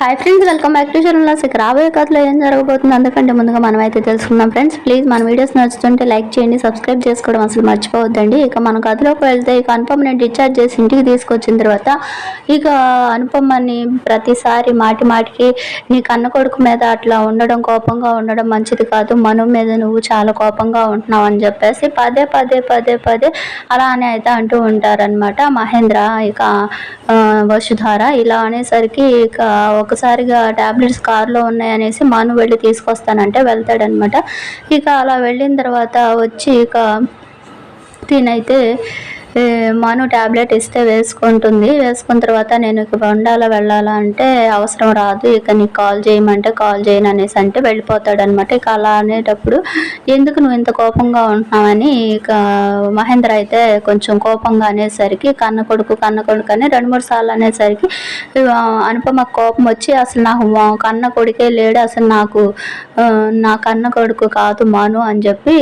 Hi friends welcome back to channel ఇక రాబోయే కథలో ఏం జరగబోతుంది అందుకంటే ముందుగా మనం అయితే తెలుసుకుందాం ఫ్రెండ్స్ ప్లీజ్ మన వీడియోస్ నచ్చుతుంటే లైక్ చేయండి సబ్స్క్రైబ్ చేసుకోవడం అసలు మర్చిపోవద్దండి. ఇక మన కథలోకి వెళ్తే ఇక అనుపమని డిశ్చార్జ్ చేసి ఇంటికి తీసుకొచ్చిన తర్వాత ఇక అనుపమని ప్రతిసారి మాటి మాటికి నీ కన్న కొడుకు మీద అట్లా ఉండడం కోపంగా ఉండడం మంచిది కాదు. మను మీద నువ్వు చాలా కోపంగా ఉంటున్నావు అని చెప్పేసి పదే పదే పదే పదే అలానే అయితే అంటూ ఉంటారనమాట మహేంద్ర ఇక వసుధార ఇలా అనేసరికి ఇక ఒక్కసారిగా టాబ్లెట్స్ కార్లో ఉన్నాయనేసి మాను వెళ్ళి తీసుకొస్తానంటే వెళ్తాడనమాట ఇక అలా వెళ్ళిన తర్వాత వచ్చి ఇక తినైతే మాను టాబ్లెట్ ఇస్తే వేసుకుంటుంది. వేసుకున్న తర్వాత నేను ఇక వండాలా వెళ్ళాలా అంటే అవసరం రాదు. ఇక నీకు కాల్ చేయమంటే కాల్ చేయను అనేసి అంటే వెళ్ళిపోతాడు అనమాట ఇక అలా అనేటప్పుడు ఎందుకు నువ్వు ఇంత కోపంగా ఉంటున్నావని ఇక మహేంద్ర అయితే కొంచెం కోపంగా అనేసరికి కన్న కొడుకు కన్న కొడుకు అని రెండు మూడు సార్లు అనేసరికి అనుపమ కోపం వచ్చి అసలు నాకు కన్న కొడుకే లేడు. అసలు నాకు నా కన్న కొడుకు కాదు మను అని చెప్పి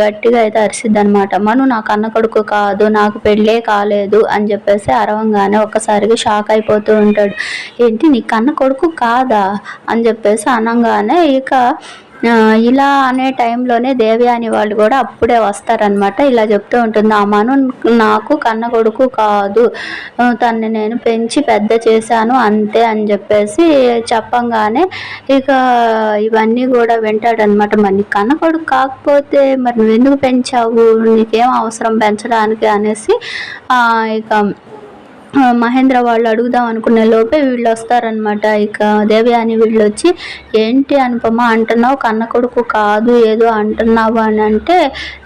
గట్టిగా అయితే అరిసిద్ది అనమాట మను నా కన్న కొడుకు కాదు నాకు పెళ్ళే కాలేదు అని చెప్పేసి అరవంగానే ఒక్కసారిగా షాక్ అయిపోతూ ఉంటాడు. ఏంటి నీ కన్న కొడుకు కాదా? అని చెప్పేసి అనగానే ఇక ఇలా అనే టైంలోనే దేవి అని వాళ్ళు కూడా అప్పుడే వస్తారనమాట ఇలా చెప్తూ ఉంటుంది. ఆ మను నాకు కన్న కొడుకు కాదు తన్ని నేను పెంచి పెద్ద చేశాను అంతే అని చెప్పేసి చెప్పంగానే ఇక ఇవన్నీ కూడా వింటాడనమాట మరి కన్న కొడుకు కాకపోతే మరి నువ్వు ఎందుకు పెంచావు? నీకేం అవసరం పెంచడానికి? అనేసి ఇక మహేంద్ర వాళ్ళు అడుగుదాం అనుకునే లోపే వీళ్ళు వస్తారనమాట ఇక దేవి అని వీళ్ళు వచ్చి ఏంటి అనుపమ అంటున్నావు? కన్న కొడుకు కాదు ఏదో అంటున్నావు అని అంటే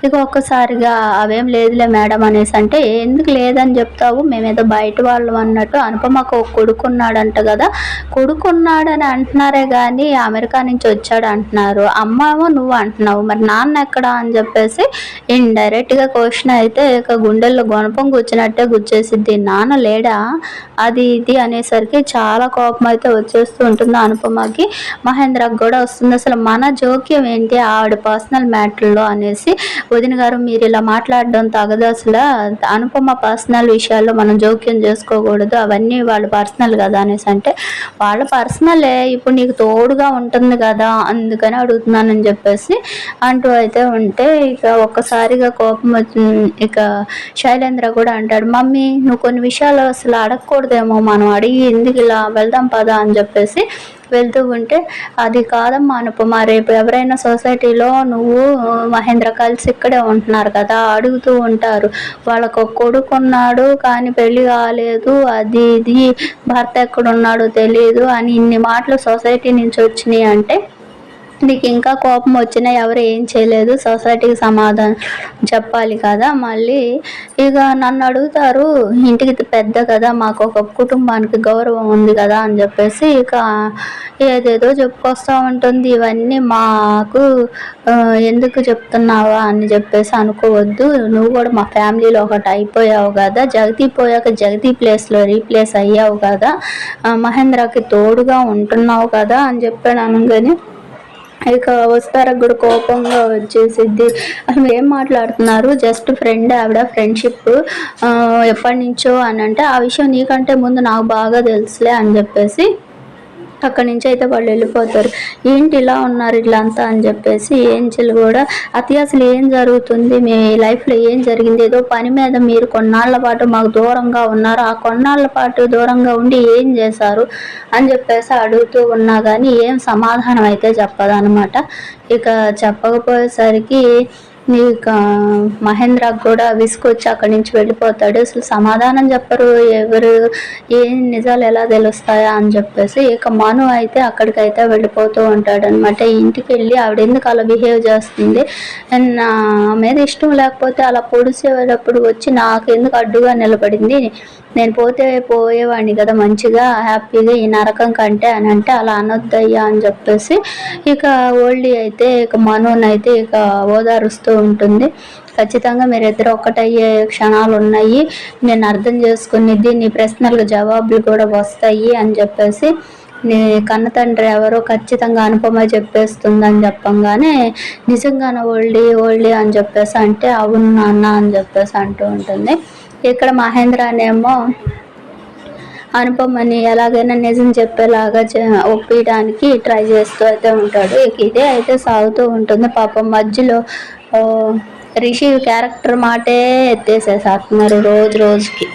ఇక ఒక్కసారిగా అవేం లేదులే మేడం అనేసి అంటే ఎందుకు లేదని చెప్తావు? మేమేదో బయట వాళ్ళం అన్నట్టు అనుపమకు ఒక కొడుకు ఉన్నాడంట కదా. కొడుకు ఉన్నాడని అంటున్నారే కానీ అమెరికా నుంచి వచ్చాడు అంటున్నారు. అమ్మేమో నువ్వు అంటున్నావు. మరి నాన్న ఎక్కడ? అని చెప్పేసి ఇండైరెక్ట్గా క్వశ్చన్ అయితే ఇక గుండెల్లో గుణపం కూర్చున్నట్టే గుచ్చేసిద్ది. నాన్న తేడా అది ఇది అనేసరికి చాలా కోపం అయితే వచ్చేస్తూ ఉంటుంది అనుపమకి. మహేంద్రకు కూడా వస్తుంది. అసలు మన జోక్యం ఏంటి? ఆవిడ పర్సనల్ మ్యాటర్లో అనేసి వదిన గారు మీరు ఇలా మాట్లాడడం తగదు. అసలు అనుపమ పర్సనల్ విషయాల్లో మనం జోక్యం చేసుకోకూడదు. అవన్నీ వాళ్ళ పర్సనల్ కదా అనేసి అంటే వాళ్ళ పర్సనలే ఇప్పుడు నీకు తోడుగా ఉంటుంది కదా అందుకని అడుగుతున్నానని చెప్పేసి అంటూ అయితే ఉంటే ఇక ఒక్కసారిగా కోపం ఇక శైలేంద్ర కూడా అంటాడు మమ్మీ నువ్వు కొన్ని విషయాలు అసలు అడగకూడదేమో. మనం అడిగి ఎందుకు ఇలా వెళ్దాం పదా అని చెప్పేసి వెళ్తూ ఉంటే అది కాదమ్మా అనుపమ రేపు ఎవరైనా సొసైటీలో నువ్వు మహేంద్ర కలిసి ఇక్కడే ఉంటున్నారు కదా అడుగుతూ ఉంటారు. వాళ్ళకు ఒక కొడుకు ఉన్నాడు కానీ పెళ్ళి కాలేదు అది ఇది భర్త ఎక్కడున్నాడో తెలియదు అని ఇన్ని మాటలు సొసైటీ నుంచి వచ్చినాయి అంటే నీకు ఇంకా కోపం వచ్చినా ఎవరు ఏం చేయలేదు. సొసైటీకి సమాధానం చెప్పాలి కదా. మళ్ళీ ఇక నన్ను అడుగుతారు ఇంటికి పెద్ద కదా మాకు ఒక కుటుంబానికి గౌరవం ఉంది కదా అని చెప్పేసి ఇక ఏదేదో చెప్పుకొస్తూ ఉంటుంది. ఇవన్నీ మాకు ఎందుకు చెప్తున్నావా అని చెప్పేసి అనుకోవద్దు. నువ్వు కూడా మా ఫ్యామిలీలో ఒకటి అయిపోయావు కదా. జగతి పోయాక జగతి ప్లేస్లో రీప్లేస్ అయ్యావు కదా. మహేంద్రకి తోడుగా ఉంటున్నావు కదా అని చెప్పాను అనగానే ఇక వస్తారకు కూడా కోపంగా వచ్చేసిద్ది. అసలు ఏం మాట్లాడుతున్నారు? జస్ట్ ఫ్రెండ్ ఆవిడ ఫ్రెండ్షిప్ ఎప్పటి నుంచో అని అంటే ఆ విషయం నీకంటే ముందు నాకు బాగా తెలుసులే అని చెప్పేసి అక్కడి నుంచి అయితే వాళ్ళు వెళ్ళిపోతారు. ఏంటి ఇలా ఉన్నారు ఇట్లంతా అని చెప్పేసి ఏంజల్ కూడా అతి అసలు ఏం జరుగుతుంది? మీ లైఫ్లో ఏం జరిగింది? ఏదో పని మీద మీరు కొన్నాళ్ళ పాటు మాకు దూరంగా ఉన్నారు. ఆ కొన్నాళ్ళ పాటు దూరంగా ఉండి ఏం చేశారు? అని చెప్పేసి అడుగుతూ ఉన్నా కానీ ఏం సమాధానం అయితే చెప్పదనమాట. ఇక చెప్పకపోయేసరికి ఇక మహేంద్రకు కూడా విసుకొచ్చి అక్కడి నుంచి వెళ్ళిపోతాడు. అసలు సమాధానం చెప్పరు ఎవరు ఏం నిజాలు ఎలా తెలుస్తాయా అని చెప్పేసి ఇక మను అయితే అక్కడికైతే వెళ్ళిపోతూ ఉంటాడు అనమాట ఇంటికి వెళ్ళి ఆవిడ ఎందుకు అలా బిహేవ్ చేస్తుంది? అండ్ నా మీద ఇష్టం లేకపోతే అలా పొడిసేటప్పుడు వచ్చి నాకు ఎందుకు అడ్డుగా నిలబడింది? నేను పోతే పోయేవాడిని కదా మంచిగా హ్యాపీగా ఈ నరకం కంటే అని అంటే అలా అనొద్దయ్యా అని చెప్పేసి ఇక ఓల్డీ అయితే ఇక మనోనైతే అయితే ఇక ఓదారుస్తూ ఉంటుంది. ఖచ్చితంగా మీరిద్దరు ఒక్కటయ్యే క్షణాలు ఉన్నాయి నేను అర్థం చేసుకునేది నీ ప్రశ్నలకు జవాబులు కూడా వస్తాయి అని చెప్పేసి నీ కన్న తండ్రి ఎవరో ఖచ్చితంగా అనుపమ చెప్పేస్తుందని చెప్పంగానే నిజంగానే ఓల్డీ ఓల్డీ అని చెప్పేసి అంటే అవును నాన్న అని చెప్పేసి అంటూ ఉంటుంది. ఇక్కడ మహేంద్ర అనేమో అనుపమని ఎలాగైనా నిజం చెప్పేలాగా చే- ఒప్పించడానికి ట్రై చేస్తూ అయితే ఉంటాడు. ఇదే అయితే సాగుతూ ఉంటుంది. పాపం మధ్యలో రిషి క్యారెక్టర్ మాటే ఎత్తేసేసేస్తున్నారు రోజు రోజుకి.